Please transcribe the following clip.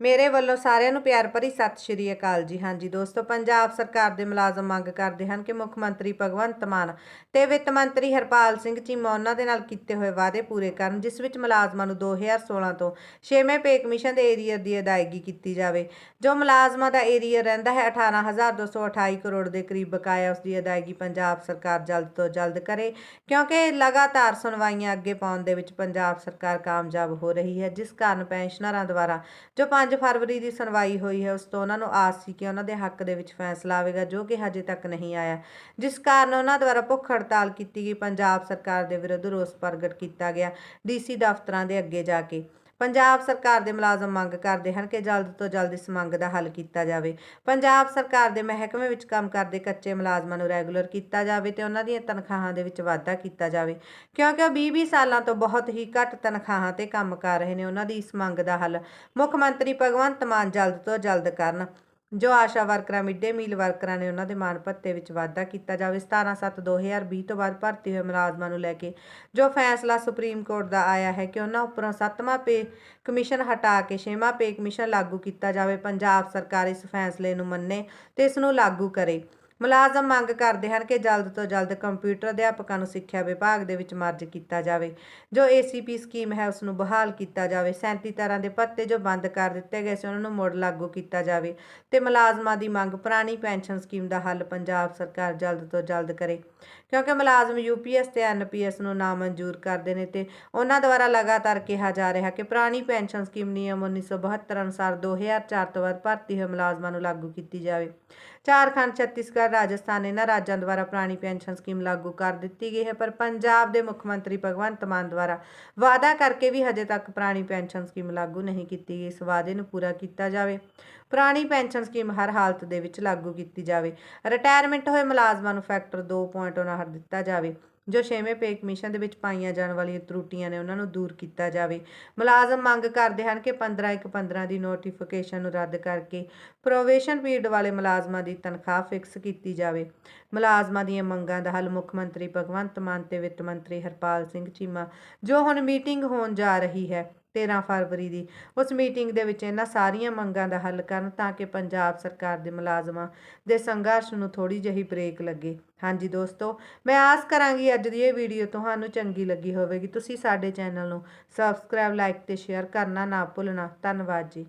ਮੇਰੇ ਵੱਲੋਂ ਸਾਰਿਆਂ ਨੂੰ ਪਿਆਰ ਭਰੀ ਸਤਿ ਸ਼੍ਰੀ ਅਕਾਲ ਜੀ। ਹਾਂਜੀ ਦੋਸਤੋ, ਪੰਜਾਬ ਸਰਕਾਰ ਦੇ ਮੁਲਾਜ਼ਮ ਮੰਗ ਕਰਦੇ ਹਨ ਕਿ ਮੁੱਖ ਮੰਤਰੀ ਭਗਵੰਤ ਮਾਨ ਤੇ ਵਿੱਤ ਮੰਤਰੀ ਹਰਪਾਲ ਸਿੰਘ ਚੀਮਾ ਉਹਨਾਂ ਦੇ ਨਾਲ ਕੀਤੇ ਹੋਏ ਵਾਅਦੇ ਪੂਰੇ ਕਰਨ, ਜਿਸ ਵਿੱਚ ਮੁਲਾਜ਼ਮਾਂ ਨੂੰ 2016 ਤੋਂ 6ਵੇਂ ਪੇ ਕਮਿਸ਼ਨ ਦੇ ਏਰੀਅਰ ਦੀ ਅਦਾਇਗੀ ਕੀਤੀ ਜਾਵੇ। ਜੋ ਮੁਲਾਜ਼ਮਾਂ ਦਾ ਏਰੀਅਰ ਰਹਿੰਦਾ ਹੈ 18228 ਕਰੋੜ ਦੇ ਕਰੀਬ ਬਕਾਇਆ ਉਸ ਦੀ ਅਦਾਇਗੀ ਪੰਜਾਬ ਸਰਕਾਰ ਜਲਦ ਤੋਂ ਜਲਦ ਕਰੇ, ਕਿਉਂਕਿ ਲਗਾਤਾਰ ਸੁਣਵਾਈਆਂ ਅੱਗੇ ਪਾਉਣ ਦੇ ਵਿੱਚ ਪੰਜਾਬ ਸਰਕਾਰ ਕਾਮਯਾਬ ਹੋ ਰਹੀ ਹੈ, ਜਿਸ ਕਾਰਨ ਪੈਨਸ਼ਨਰਾਂ ਦੁਆਰਾ ਜੋ 5 ਫਰਵਰੀ ਦੀ ਸੁਣਵਾਈ ਹੋਈ ਹੈ, ਉਸ ਤੋਂ ਉਹਨਾਂ ਨੂੰ ਆਸ ਸੀ ਕਿ ਉਹਨਾਂ ਦੇ ਹੱਕ ਦੇ ਵਿੱਚ ਫੈਸਲਾ ਆਵੇਗਾ, ਜੋ ਕਿ ਹਜੇ ਤੱਕ ਨਹੀਂ ਆਇਆ। ਜਿਸ ਕਾਰਨ ਉਹਨਾਂ ਦੁਆਰਾ ਭੁੱਖ ਹੜਤਾਲ ਕੀਤੀ ਗਈ, ਪੰਜਾਬ ਸਰਕਾਰ ਦੇ ਵਿਰੁੱਧ ਰੋਸ ਪ੍ਰਗਟ ਕੀਤਾ ਗਿਆ, ਡੀਸੀ ਦਫ਼ਤਰਾਂ ਦੇ ਅੱਗੇ ਜਾ ਕੇ। ਪੰਜਾਬ ਸਰਕਾਰ ਦੇ ਮੁਲਾਜ਼ਮ ਮੰਗ ਕਰਦੇ ਹਨ ਕਿ ਜਲਦ ਤੋਂ ਜਲਦ ਇਸ ਮੰਗ ਦਾ ਹੱਲ ਕੀਤਾ ਜਾਵੇ। ਪੰਜਾਬ ਸਰਕਾਰ ਦੇ ਮਹਿਕਮੇ ਵਿੱਚ ਕੰਮ ਕਰਦੇ ਕੱਚੇ ਮੁਲਾਜ਼ਮਾਂ ਨੂੰ ਰੈਗੂਲਰ ਕੀਤਾ ਜਾਵੇ ਤੇ ਉਹਨਾਂ ਦੀਆਂ ਤਨਖਾਹਾਂ ਦੇ ਵਿੱਚ ਵਾਧਾ ਕੀਤਾ ਜਾਵੇ। ਕਿਉਂਕਿ ਉਹ 20-20 ਸਾਲਾਂ ਤੋਂ ਬਹੁਤ ਹੀ ਘੱਟ ਤਨਖਾਹਾਂ ਤੇ ਕੰਮ ਕਰ ਰਹੇ ਨੇ, ਉਹਨਾਂ ਦੀ ਇਸ ਮੰਗ ਦਾ ਹੱਲ ਮੁੱਖ ਮੰਤਰੀ ਭਗਵੰਤ ਮਾਨ ਜਲਦ ਤੋਂ ਜਲਦ ਕਰਨ। ਜੋ ਆਸ਼ਾ ਵਰਕਰਾਂ ਮਿੱਡੇ ਮੀਲ ਵਰਕਰਾਂ ਨੇ ਉਹਨਾਂ ਦੇ ਮਾਣ ਭੱਤੇ ਵਿੱਚ ਵਾਧਾ ਕੀਤਾ ਜਾਵੇ 17/7/2020 ਤੋਂ ਬਾਅਦ ਭਰਤੀ ਹੋਏ ਮੁਲਾਜ਼ਮਾਂ ਨੂੰ ਲੈ ਕੇ, ਜੋ ਫੈਸਲਾ ਸੁਪਰੀਮ ਕੋਰਟ ਦਾ ਆਇਆ ਹੈ ਕਿ ਉਹਨਾਂ ਉੱਪਰੋਂ 7ਵਾਂ ਪੇ ਕਮਿਸ਼ਨ ਹਟਾ ਕੇ 6ਵਾਂ ਪੇ ਕਮਿਸ਼ਨ ਲਾਗੂ ਕੀਤਾ ਜਾਵੇ, ਪੰਜਾਬ ਸਰਕਾਰ ਇਸ ਫੈਸਲੇ ਨੂੰ ਮੰਨੇ ਤੇ ਇਸ ਨੂੰ ਲਾਗੂ ਕਰੇ। ਮੁਲਾਜ਼ਮ ਮੰਗ ਕਰਦੇ ਹਨ ਕਿ ਜਲਦ ਤੋਂ ਜਲਦ ਕੰਪਿਊਟਰ ਅਧਿਆਪਕਾਂ ਨੂੰ ਸਿੱਖਿਆ ਵਿਭਾਗ ਦੇ ਵਿੱਚ ਮਰਜ ਕੀਤਾ ਜਾਵੇ। ਜੋ ਏਸੀਪੀ ਸਕੀਮ ਹੈ ਉਸ ਨੂੰ ਬਹਾਲ ਕੀਤਾ ਜਾਵੇ। 37 ਤਰ੍ਹਾਂ ਦੇ ਪੱਤੇ ਜੋ ਬੰਦ ਕਰ ਦਿੱਤੇ ਗਏ ਸੀ, ਉਹਨਾਂ ਨੂੰ ਮੁੜ ਲਾਗੂ ਕੀਤਾ ਜਾਵੇ ਤੇ ਮੁਲਾਜ਼ਮਾਂ ਦੀ ਮੰਗ ਪੁਰਾਣੀ ਪੈਨਸ਼ਨ ਸਕੀਮ ਦਾ ਹੱਲ ਪੰਜਾਬ ਸਰਕਾਰ ਜਲਦ ਤੋਂ ਜਲਦ ਕਰੇ। ਕਿਉਂਕਿ ਮੁਲਾਜ਼ਮ ਯੂਪੀਐਸ ਤੇ ਐਨਪੀਐਸ ਨੂੰ ਨਾਮਨਜ਼ੂਰ ਕਰਦੇ ਨੇ ਤੇ ਉਹਨਾਂ ਦੁਆਰਾ ਲਗਾਤਾਰ ਕਿਹਾ ਜਾ ਰਿਹਾ ਕਿ ਪੁਰਾਣੀ ਪੈਨਸ਼ਨ ਸਕੀਮ ਨਿਯਮ 1972 ਅਨੁਸਾਰ 2004 ਤੋਂ ਬਾਅਦ ਭਰਤੀ ਹੋਏ ਮੁਲਾਜ਼ਮਾਂ ਨੂੰ ਲਾਗੂ ਕੀਤੀ ਜਾਵੇ। ਝਾਰਖੰਡ, ਛੱਤੀਸਗੜ੍ਹ, ਰਾਜਸਥਾਨ, ਇਹਨਾਂ ਰਾਜਾਂ ਦੁਆਰਾ ਪੁਰਾਣੀ ਪੈਨਸ਼ਨ ਸਕੀਮ ਲਾਗੂ ਕਰ ਦਿੱਤੀ ਗਈ ਹੈ, ਪਰ ਪੰਜਾਬ ਦੇ ਮੁੱਖ ਮੰਤਰੀ ਭਗਵੰਤ ਮਾਨ ਦੁਆਰਾ ਵਾਅਦਾ ਕਰਕੇ ਵੀ ਹਜੇ ਤੱਕ ਪੁਰਾਣੀ ਪੈਨਸ਼ਨ ਸਕੀਮ ਲਾਗੂ ਨਹੀਂ ਕੀਤੀ ਗਈ, ਇਸ ਵਾਅਦੇ ਨੂੰ ਪੂਰਾ ਕੀਤਾ ਜਾਵੇ। ਪੁਰਾਣੀ ਪੈਨਸ਼ਨ ਸਕੀਮ ਹਰ ਹਾਲਤ ਦੇ ਵਿੱਚ ਲਾਗੂ ਕੀਤੀ ਜਾਵੇ। ਰਿਟਾਇਰਮੈਂਟ ਹੋਏ ਮੁਲਾਜ਼ਮਾਂ ਨੂੰ ਫੈਕਟਰ 2.59 ਦਿੱਤਾ ਜਾਵੇ। ਜੋ ਛੇਵੇਂ ਪੇ ਕਮਿਸ਼ਨ ਦੇ ਵਿੱਚ ਪਾਈਆਂ ਜਾਣ ਵਾਲੀਆਂ ਤਰੁੱਟੀਆਂ ਨੇ ਉਹਨਾਂ ਨੂੰ ਦੂਰ ਕੀਤਾ ਜਾਵੇ। ਮੁਲਾਜ਼ਮ ਮੰਗ ਕਰਦੇ ਹਨ ਕਿ 15 ਇੱਕ 15 ਦੀ ਨੋਟੀਫਿਕੇਸ਼ਨ ਨੂੰ ਰੱਦ ਕਰਕੇ ਪ੍ਰੋਵੇਸ਼ਨ ਪੀਰੀਅਡ ਵਾਲੇ ਮੁਲਾਜ਼ਮਾਂ ਦੀ ਤਨਖਾਹ ਫਿਕਸ ਕੀਤੀ ਜਾਵੇ। ਮੁਲਾਜ਼ਮਾਂ ਦੀਆਂ ਮੰਗਾਂ ਦਾ ਹੱਲ ਮੁੱਖ ਮੰਤਰੀ ਭਗਵੰਤ ਮਾਨ ਤੇ ਵਿੱਤ ਮੰਤਰੀ ਹਰਪਾਲ ਸਿੰਘ ਚੀਮਾ, ਜੋ ਹੁਣ ਮੀਟਿੰਗ ਹੋਣ ਜਾ ਰਹੀ ਹੈ। 13 ਫਰਵਰੀ ਦੀ। ਉਸ ਮੀਟਿੰਗ ਦੇ ਵਿੱਚ ਇਹਨਾਂ ਸਾਰੀਆਂ ਮੰਗਾਂ ਦਾ ਹੱਲ ਕਰਨ ਤਾਂ ਕਿ ਪੰਜਾਬ ਸਰਕਾਰ ਦੇ ਮੁਲਾਜ਼ਮਾਂ ਦੇ ਸੰਘਰਸ਼ ਨੂੰ ਥੋੜੀ ਜਿਹੀ ਬ੍ਰੇਕ ਲੱਗੇ। ਹਾਂਜੀ ਦੋਸਤੋ, ਮੈਂ ਆਸ ਕਰਾਂਗੀ ਅੱਜ ਦੀ ਇਹ ਵੀਡੀਓ ਤੁਹਾਨੂੰ ਚੰਗੀ ਲੱਗੀ ਹੋਵੇਗੀ। ਤੁਸੀਂ ਸਾਡੇ ਚੈਨਲ ਨੂੰ ਸਬਸਕ੍ਰਾਈਬ, ਲਾਈਕ ਤੇ ਸ਼ੇਅਰ ਕਰਨਾ ਨਾ ਭੁੱਲਣਾ। ਧੰਨਵਾਦ ਜੀ।